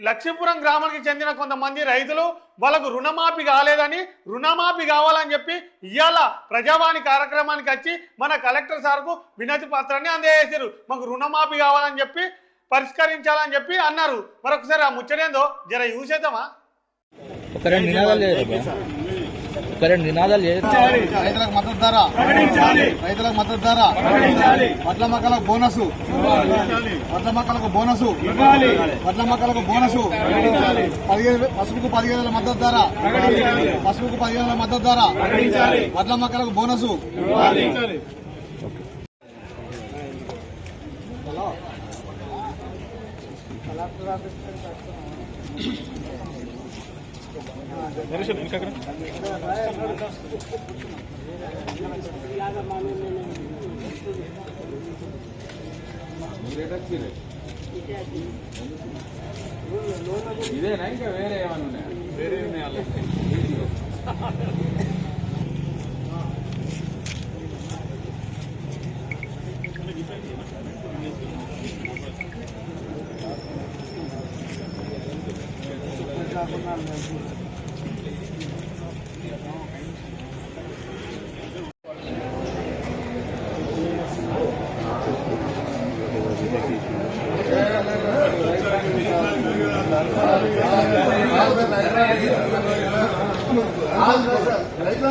లక్ష్మీపురం గ్రామానికి చెందిన కొంతమంది రైతులు వాళ్ళకు రుణమాఫీ కాలేదని రుణమాఫీ కావాలని చెప్పి ఇవాళ ప్రజావాణి కార్యక్రమానికి వచ్చి మన కలెక్టర్ సార్కు వినతి పత్రాన్ని అందజేశారు మాకు రుణమాఫీ కావాలని చెప్పి పరిష్కరించాలని చెప్పి అన్నారు. మరొకసారి ఆ ముచ్చటేందో జర చూసేద్దామా? ఒక రెండు నినాదాలు రైతులకు మద్దతు ధర. రైతులకు మద్దతు ధర. వడ్ల మొక్కలకు బోనసు. వడ్ల మొక్కలకు బోనసు. వడ్ల మొక్కలకు బోనసు. పదిహేను పసుపుకు పదిహేను వేల మద్దతు ధర. పసుపుకు పదిహేను వేల మద్దతు ధర. వడ్ల మొక్కలకు బోనసు. ఇదేనా ఇంకా వేరే ఏమన్నా ఉన్నాయా రైతులు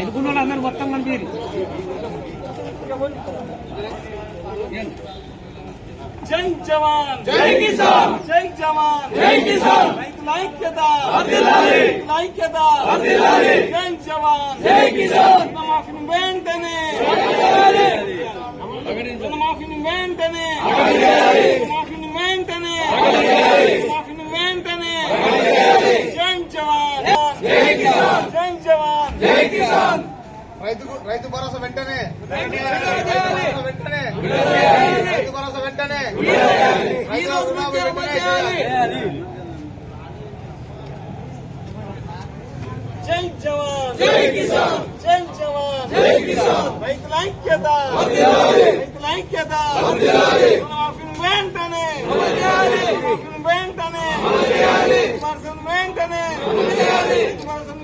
ఎదుకున్న అందరు మొత్తం కనిపించారు జై జవాన్ జై కిసాన్ జై జవాన్ జై కిసాన్ రైతుల ఐక్యత రైతుల ఐక్యత జై జవాన్ జై కిసాన్ రుణమాఫీని వెంటనే రుణమాఫీని వెంటనే రుణమాఫీని వెంటనే రుణమాఫీని వెంటనే జై జవాన్ జై కిసాన్ జై జవాన్ జై కిసాన్ రైతు భరోసా వెంటనే. రైతు భరోసా వెంటనే. రైతు భరోసా వెంటనే. జై జవాన్. జై కిసాన్. జై జవాన్. జై కిసాన్. రైతుల ఐక్యత. రైతుల ఐక్యత. వెంటనే. వెంటనే.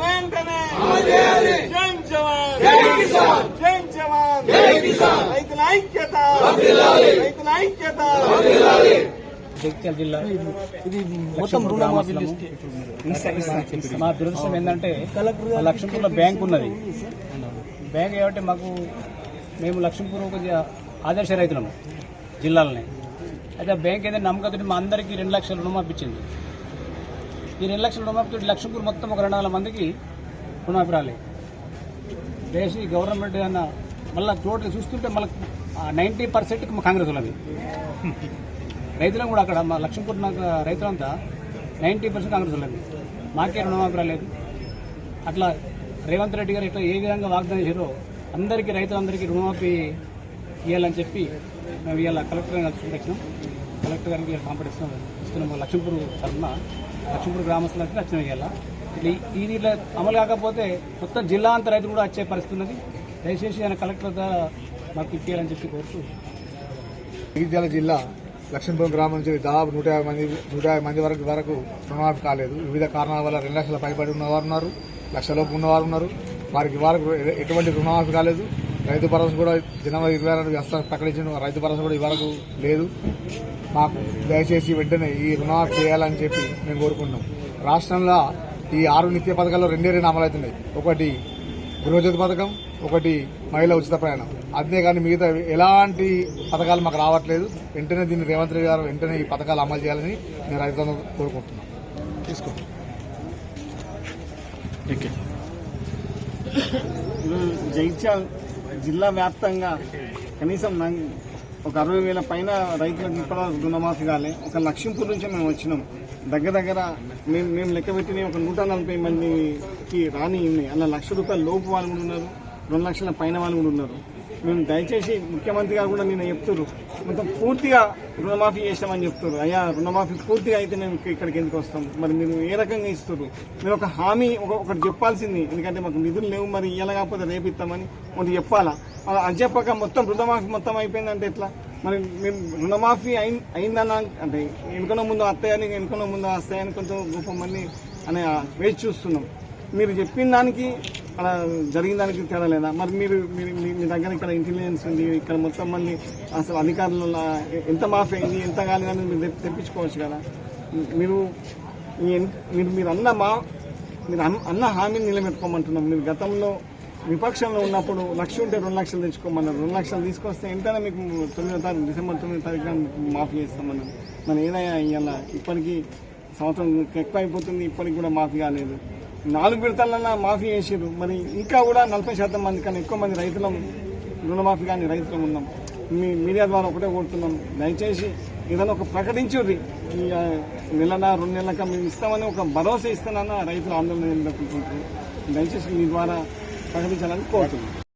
వెంటనే జై జవాన్ జై కిసాన్ జై జవాన్ జై కిసాన్ రైతుల ఐక్యత రైతుల ఐక్యత జగిత్యాల జిల్లా ఇది మొత్తం రుణమాఫీ మా దురదృష్టం ఏంటంటే లక్ష్మీపూర్లో బ్యాంక్ ఉన్నది. బ్యాంక్ కాబట్టి మాకు మేము లక్ష్మీపూర్ ఒక ఆదర్శ రైతులము జిల్లాలని. అయితే ఆ బ్యాంక్ ఏదైనా నమ్మకంతో మా అందరికీ రెండు లక్షల రుణమాపించింది ఈ రెండు లక్షల రుణమాఫీ లక్ష్మీపూర్ మొత్తం ఒక రెండు వందల మందికి రుణమాపి రాలేదు దేశ గవర్నమెంట్ అన్న మళ్ళీ టోటల్ చూస్తుంటే మళ్ళీ నైంటీ పర్సెంట్ కాంగ్రెస్ వాళ్ళది. రైతులను కూడా అక్కడ మా లక్ష్మీపూర్ నాకు రైతులంతా నైంటీ పర్సెంట్ కాంగ్రెస్ వాళ్ళది. మాకే రుణమాఫీ రాలేదు అట్లా రేవంత్ రెడ్డి గారు ఇట్లా ఏ విధంగా వాగ్దానం చేశారో అందరికీ రైతులందరికీ రుణమాఫీ ఇవ్వాలని చెప్పి మేము ఇవాళ కలెక్టర్ గారిని వచ్చినాం. కలెక్టర్ గారికి ఇవాళ ఇస్తున్నాం. ఇస్తున్నాం లక్ష్మీపూర్ తరఫున. లక్ష్మీపూర్ గ్రామస్తులకి వచ్చినాం ఇవాళ. ఇట్లా ఈ- ఇది ఇట్లా అమలు కాకపోతే మొత్తం జిల్లా అంత రైతులు కూడా వచ్చే పరిస్థితి ఉన్నది. దయచేసి ఆయన కలెక్టర్ ద్వారా మాకు ఇచ్చేయాలని చెప్పి కోరుతూ. జగిత్యాల జిల్లా లక్ష్మీపురం గ్రామం నుంచి దాదాపు నూట యాభై మంది నూట యాభై మంది వరకు వరకు రుణమాఫీ కాలేదు. వివిధ కారణాల వల్ల రెండు లక్షల పైబడి ఉన్నవారు ఉన్నారు లక్షలోపు ఉన్నవారు ఉన్నారు. వారికి వారికి ఎటువంటి రుణమాఫీ కాలేదు. రైతు భరోసా కూడా జనవరి ఇరవై ఆరు వ్యవస్థ ప్రకటించిన. రైతు భరోసా కూడా ఇవరకు లేదు. మాకు దయచేసి వెంటనే ఈ రుణమాఫీ చేయాలని చెప్పి మేము కోరుకుంటున్నాం. రాష్ట్రంలో ఈ ఆరు నిత్య పథకాల్లో రెండే రెండు అమలవుతున్నాయి. ఒకటి గృహజ్యోతి పథకం ఒకటి మహిళా ఉచిత ప్రయాణం. అంతే కానీ మిగతా ఎలాంటి పథకాలు మాకు రావట్లేదు. వెంటనే దీన్ని రేవంత్ రెడ్డి గారు వెంటనే ఈ పథకాలు అమలు చేయాలని నేను రైతులను కోరుకుంటున్నాను తీసుకో ఈరోజు జగిత్యాల జిల్లా వ్యాప్తంగా కనీసం ఒక అరవై వేల పైన రైతులకు ఇప్పటివరకు రుణమాఫీ కాలే. ఒక లక్ష్మీపూర్ నుంచి మేము వచ్చినాం. దగ్గర దగ్గర మేము మేము లెక్క పెట్టిన ఒక నూట నలభై మందికి రాని ఉన్నాయి. అలా లక్ష రూపాయల లోపు వాళ్ళు కూడా ఉన్నారు. రెండు లక్షల పైన వాళ్ళు కూడా ఉన్నారు. మేము దయచేసి ముఖ్యమంత్రి గారు కూడా నేను చెప్తున్నారు మొత్తం పూర్తిగా రుణమాఫీ చేసామని చెప్తారు అయ్యా రుణమాఫీ పూర్తిగా అయితే మేము ఇక్కడికి ఎందుకు వస్తాం? మరి మీరు ఏ రకంగా ఇస్తారు మీరు ఒక హామీ ఒకటి చెప్పాల్సింది. ఎందుకంటే మాకు నిధులు లేవు. మరి ఇలా కాకపోతే రేపు ఇస్తామని కొంత చెప్పాలా? అలా అది చెప్పక మొత్తం రుణమాఫీ మొత్తం అయిపోయిందంటే ఎట్లా? మరి మేము రుణమాఫీ అయి అయిందన్న అంటే వెనుకనో ముందు వస్తాయని వెనుకనో ముందు వస్తాయని కొంచెం గొప్ప మంది అనే వేచి చూస్తున్నాం. మీరు చెప్పిన దానికి అలా జరిగిన దానికి తేడా లేదా? మరి మీరు మీరు మీ- మీ దగ్గర ఇక్కడ ఇంటెలిజెన్స్ ఉంది ఇక్కడ మొత్తం మంది అసలు అధికారులు ఎంత మాఫీ అయింది ఎంత కాలేదని మీరు తెప్పించుకోవచ్చు కదా? మీరు మీ మీరు మీరు అన్న మా మీరు అన్న అన్న హామీని నిలబెట్టుకోమంటున్నాం. మీరు గతంలో విపక్షంలో ఉన్నప్పుడు లక్ష ఉంటే రెండు లక్షలు తెచ్చుకోమన్నారు. రెండు లక్షలు తీసుకొస్తే ఎంతైనా మీకు తొమ్మిదో తారీఖు డిసెంబర్ తొమ్మిదో తారీఖున మాఫీ చేస్తామన్నారు. మనం ఏదైనా ఇవాళ ఇప్పటికీ సంవత్సరం ఎక్కువ అయిపోతుంది ఇప్పటికి కూడా మాఫీ కాలేదు. నాలుగు విడతలన్నా మాఫీ చేసారు మరి ఇంకా కూడా నలభై శాతం మంది కానీ ఎక్కువ మంది రైతులం రుణమాఫీ కానీ రైతులం ఉన్నాం. మీ మీడియా ద్వారా ఒకటే కోరుతున్నాం. దయచేసి ఏదైనా ఒక ప్రకటించుర్రి. ఈ నెలన రెండు నెలలక మేము ఇస్తామని ఒక భరోసా ఇస్తానన్న రైతులు ఆందోళన ఎదుర్కొంటున్నారు దయచేసి మీ ద్వారా ప్రకటించాలని కోరుతున్నాను